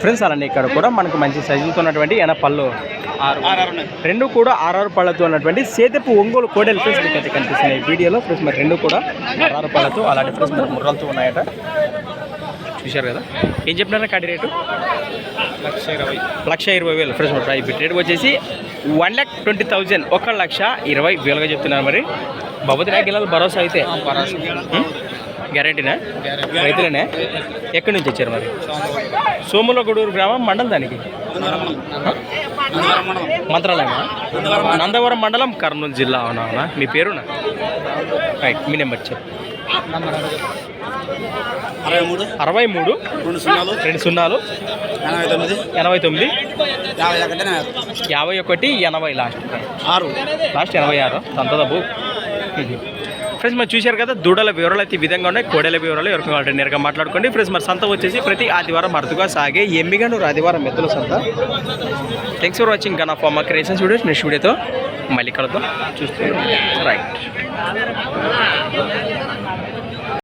Friends అలానే ఇక్కడ కూడా మనకు మంచి సైజులతో ఉన్నటువంటి ఎన పళ్ళు రెండు కూడా ఆరారు పళ్ళతో ఉన్నటువంటి సేతపు ఒంగోలు కోడెలు ఫ్రెండ్స్ మీకు అయితే కనిపిస్తున్నాయి వీడియోలో. ఫ్రెండ్స్ మరి రెండు కూడా ఆరారు పళ్ళతో అలాంటి ఫ్రెండ్స్ మరి ముర్రలతో ఉన్నాయట. చూశారు కదా? ఏం చెప్పినారా కాడి రేటు? లక్ష ఇరవై. లక్ష ఇరవై వేలు. ఫ్రెండ్స్ మరి రేట్ వచ్చేసి వన్ ల్యాక్ ట్వంటీ థౌజండ్ ఒక లక్ష ఇరవై వేలుగా చెప్తున్నారు మరి. నాకు ఇలా భరోసా అయితే. గ్యారంటీనా రైతులేనే? ఎక్కడి నుంచి వచ్చారు మరి? సోములగూడూరు గ్రామం మండలం దానికి? మంత్రాలయమా నందవరం మండలం కర్నూలు జిల్లా అవునా? అవునా మీ పేరునా? రైట్ మీ నెంబర్ చెప్పు. అరవై మూడు? అరవై మూడు. రెండు సున్నాలు? రెండు సున్నాలు. ఎనభై తొమ్మిది? ఎనభై తొమ్మిది. యాభై ఒకటి యాభై. ఒకటి ఎనభై లాస్ట్. ఆరు. లాస్ట్ ఎనభై ఆరు. అంత డబ్బు ఫ్రెండ్స్ మరి చూశారు కదా దూడల వివరాలు అయితే ఈ విధంగా ఉన్నాయి. కోడెల వివరాలు ఎవరికి కావాలంటే నేరుగా మాట్లాడుకోండి. ఫ్రెండ్స్ మరి సంత వచ్చేసి ప్రతి ఆదివారం అరుదుగా సాగే ఎమ్మిగనూరు ఆదివారం మెత్తుల సంత. థ్యాంక్స్ ఫర్ వాచింగ్ గన్ ఆఫ్ మా క్రియేషన్స్ వీడియోస్ నెక్స్ట్ వీడియోతో మళ్ళీ కలుద్దాం. చూస్తున్నాం రైట్